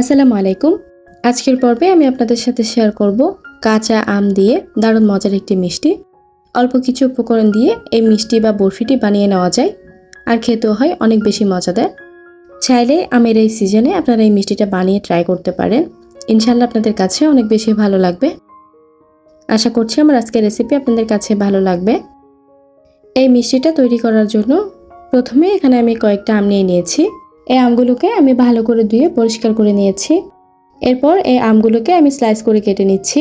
আসসালামু আলাইকুম। আজকের পর্বে আমি আপনাদের সাথে শেয়ার করব কাঁচা আম দিয়ে দারুণ মজার একটি মিষ্টি। অল্প কিছু উপকরণ দিয়ে এই মিষ্টি বা বরফিটি বানিয়ে নেওয়া যায় আর খেতেও হয় অনেক বেশি মজাদার। চাইলে আমের এই সিজনে আপনারা এই মিষ্টিটা বানিয়ে ট্রাই করতে পারেন। ইনশাল্লাহ আপনাদের কাছে অনেক বেশি ভালো লাগবে। আশা করছি আমার আজকের রেসিপি আপনাদের কাছে ভালো লাগবে। এই মিষ্টিটা তৈরি করার জন্য প্রথমে এখানে আমি কয়েকটা আম নিয়ে নিয়েছি। এই আমগুলোকে আমি ভালো করে ধুয়ে পরিষ্কার করে নিয়েছি। এরপর এই আমগুলোকে আমি স্লাইস করে কেটে নিচ্ছি।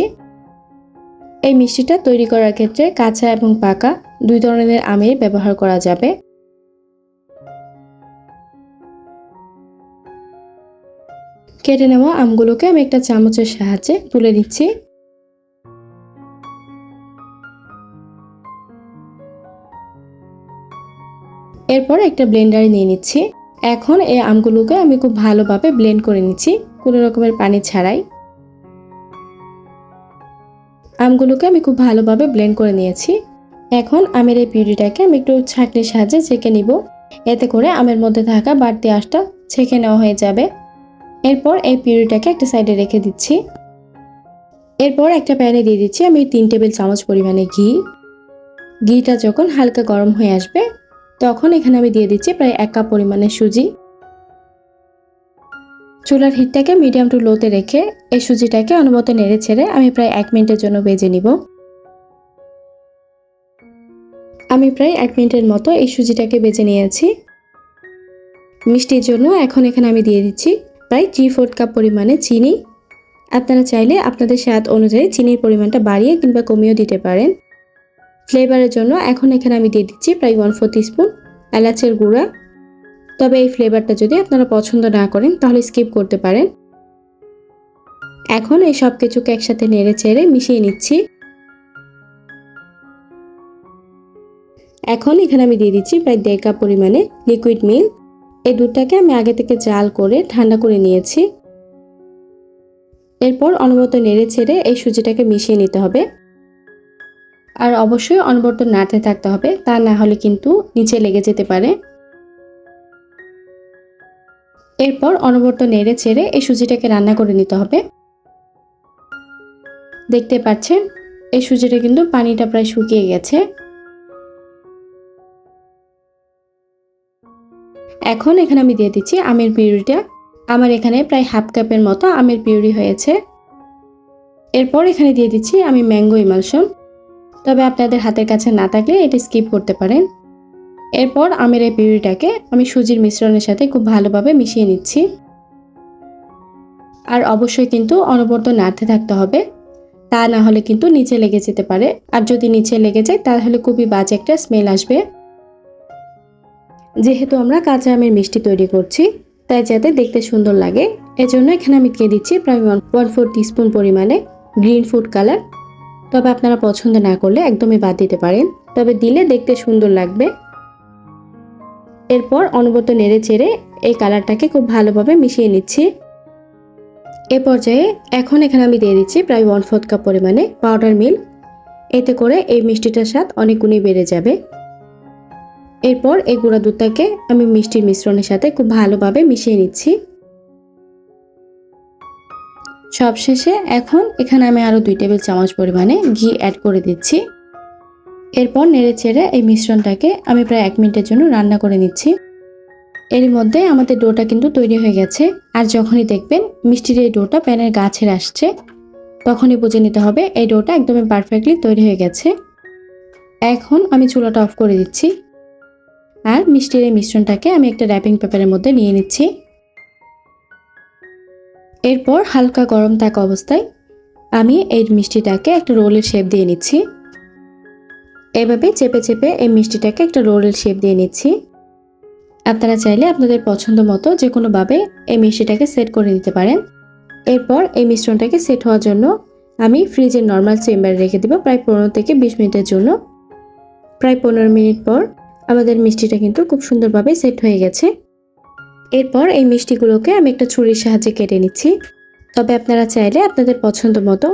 এই মিষ্টিটা তৈরি করার ক্ষেত্রে কাঁচা এবং পাকা দুই ধরনের আমের ব্যবহার করা যাবে। কেটে নেওয়া আমগুলোকে আমি একটা চামচের সাহায্যে তুলে নিচ্ছি। এরপর একটা ব্লেন্ডারে নিয়ে নিচ্ছি। এখন এই আমগুলোকে আমি খুব ভালোভাবে ব্লেন্ড করে নিচ্ছি, কোনো রকমের পানি ছাড়াই। আমগুলোকে আমি খুব ভালোভাবে ব্লেন্ড করে নিয়েছি। এখন আমের এই পিউরিটাকে আমি একটু ছাঁকনির সাহায্যে ছেঁকে নিব। এতে করে আমের মধ্যে থাকা বাড়তি আঁশটা ছেঁকে নেওয়া হয়ে যাবে। এরপর এই পিউরিটাকে একটা সাইডে রেখে দিচ্ছি। এরপর একটা প্যানে দিয়ে দিচ্ছি আমি তিন টেবিল চামচ পরিমাণে ঘি। ঘিটা যখন হালকা গরম হয়ে আসবে তখন এখানে আমি দিয়ে দিচ্ছি প্রায় এক কাপ পরিমাণে সুজি। চুলার হিটটাকে মিডিয়াম টু লোতে রেখে এই সুজিটাকে অনুমত নেড়ে ছেড়ে আমি প্রায় এক মিনিটের জন্য ভেজে নিব। আমি প্রায় এক মিনিটের মতো এই সুজিটাকে বেজে নিয়েছি। মিষ্টির জন্য এখন এখানে আমি দিয়ে দিচ্ছি প্রায় থ্রি ফোর্থ কাপ পরিমাণে চিনি। আপনারা চাইলে আপনাদের স্বাদ অনুযায়ী চিনির পরিমাণটা বাড়িয়ে কিংবা কমিয়েও দিতে পারেন। ফ্লেভারের জন্য এখন এখানে আমি দিয়ে দিচ্ছি প্রায় ওয়ান ফোর স্পুন এলাচের গুঁড়া। তবে এই ফ্লেভারটা যদি আপনারা পছন্দ না করেন, তাহলে স্কিপ করতে পারেন। এখন এই সব কিছুকে একসাথে নেড়ে চেড়ে মিশিয়ে নিচ্ছি। এখন এখানে আমি দিয়ে দিচ্ছি প্রায় দেড় কাপ পরিমাণে লিকুইড মিল্ক এই দুধটাকে আমি আগে থেকে জাল করে ঠান্ডা করে নিয়েছি। এরপর অনবরত নেড়ে ছেড়ে এই সুজিটাকে মিশিয়ে নিতে হবে। আর অবশ্যই অনবর্ত নাড়তে থাকতে হবে, তা না হলে কিন্তু নিচে লেগে যেতে পারে। এরপর অনবর্ত নেড়ে ছেড়ে এই সুজিটাকে রান্না করে নিতে হবে। দেখতে পাচ্ছেন, এই সুজিটা কিন্তু পানিটা প্রায় শুকিয়ে গেছে। এখন এখানে আমি দিয়ে দিচ্ছি আমের পিউরিটা। আমার এখানে প্রায় হাফ কাপের মতো আমের পিউরি হয়েছে। এরপর এখানে দিয়ে দিচ্ছি আমি ম্যাঙ্গো ইমালশন তবে আপনাদের হাতের কাছে না থাকলে এটি স্কিপ করতে পারেন। এরপর আমের এই পিউরিটাকে আমি সুজির মিশ্রণের সাথে খুব ভালোভাবে মিশিয়ে নিচ্ছি। আর অবশ্যই কিন্তু অনবরত নাড়তে থাকতে হবে। তা না হলে কিন্তু নিচে লেগে যেতে পারে। আর যদি নিচে লেগে যায়, তাহলে খুবই বাজে একটা স্মেল আসবে। যেহেতু আমরা কাঁচা আমের মিষ্টি তৈরি করছি, তাই যাতে দেখতে সুন্দর লাগে, এজন্য এখানে আমি দিয়ে দিচ্ছি প্রায় ওয়ান ফোর টিস্পুন পরিমাণে গ্রিন ফুড কালার তবে আপনারা পছন্দ না করলে একদমই বাদ দিতে পারেন। তবে দিলে দেখতে সুন্দর লাগবে। এরপর অনবরত নেড়ে চেড়ে এই কালারটাকে খুব ভালোভাবে মিশিয়ে নিচ্ছি। এ পর্যায়ে এখন এখানে আমি দিয়ে দিচ্ছি প্রায় ওয়ান ফোর্থ কাপ পরিমাণে পাউডার মিল্ক। এতে করে এই মিষ্টিটার স্বাদ অনেক গুণই বেড়ে যাবে। এরপর এই গুঁড়া দুধটাকে আমি মিষ্টির মিশ্রণের সাথে খুব ভালোভাবে মিশিয়ে নিচ্ছি। সবশেষে এখন এখানে আমি আরও দুই টেবিল চামচ পরিমাণে ঘি অ্যাড করে দিচ্ছি। এরপর নেড়ে চেড়ে এই মিশ্রণটাকে আমি প্রায় এক মিনিটের জন্য রান্না করে নিচ্ছি। এর মধ্যে আমাদের ডোটা কিন্তু তৈরি হয়ে গেছে। আর যখনই দেখবেন মিষ্টির এই ডোটা প্যানের গাছের আসছে, তখনই বুঝে নিতে হবে এই ডোটা একদমই পারফেক্টলি তৈরি হয়ে গেছে। এখন আমি চুলাটা অফ করে দিচ্ছি। আর মিষ্টির এই মিশ্রণটাকে আমি একটা র্যাপিং পেপারের মধ্যে নিয়ে নিচ্ছি। এরপর হালকা গরম থাকা অবস্থায় আমি এই মিষ্টিটাকে একটা রোলের শেপ দিয়ে নিচ্ছি। এভাবে চেপে চেপে এই মিষ্টিটাকে একটা রোলের শেপ দিয়ে নিচ্ছি। আপনারা চাইলে আপনাদের পছন্দ মতো যে কোনোভাবে এই মিষ্টিটাকে সেট করে নিতে পারেন। এরপর এই মিশ্রণটাকে সেট হওয়ার জন্য আমি ফ্রিজের নর্মাল চেম্বারে রেখে দেবো প্রায় পনেরো থেকে বিশ মিনিটের জন্য। প্রায় পনেরো মিনিট পর আমাদের মিষ্টিটা কিন্তু খুব সুন্দরভাবে সেট হয়ে গেছে। এরপর এই মিষ্টিগুলোকে আমি একটা ছুরির সাহায্যে কেটে নিচ্ছি। তবে আপনারা চাইলে আপনাদের পছন্দ মতো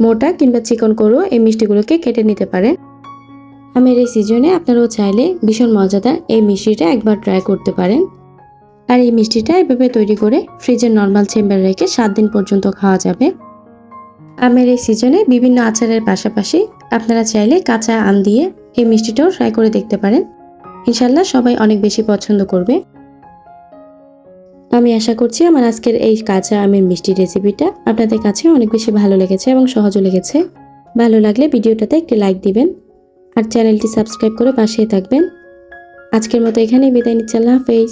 মোটা কিংবা চিকন করেও এই মিষ্টিগুলোকে কেটে নিতে পারেন। আমের এই সিজনে আপনারাও চাইলে ভীষণ মজাদার এই মিষ্টিটা একবার ট্রাই করতে পারেন। আর এই মিষ্টিটা এভাবে তৈরি করে ফ্রিজের নর্মাল চেম্বারে রেখে সাত দিন পর্যন্ত খাওয়া যাবে। আমের এই সিজনে বিভিন্ন আচারের পাশাপাশি আপনারা চাইলে কাঁচা আম দিয়ে এই মিষ্টিটাও ট্রাই করে দেখতে পারেন। ইনশাল্লাহ সবাই অনেক বেশি পছন্দ করবে। আমি আশা করছি আমার আজকের এই কাঁচা আমের মিষ্টি রেসিপিটা আপনাদের কাছে অনেক বেশি ভালো লেগেছে এবং সহজও লেগেছে। ভালো লাগলে ভিডিওটাতে একটি লাইক দিবেন আর চ্যানেলটি সাবস্ক্রাইব করে পাশে থাকবেন। আজকের মতো এখানেই বিদায় নিচ্ছি। আল্লাহ হাফেজ।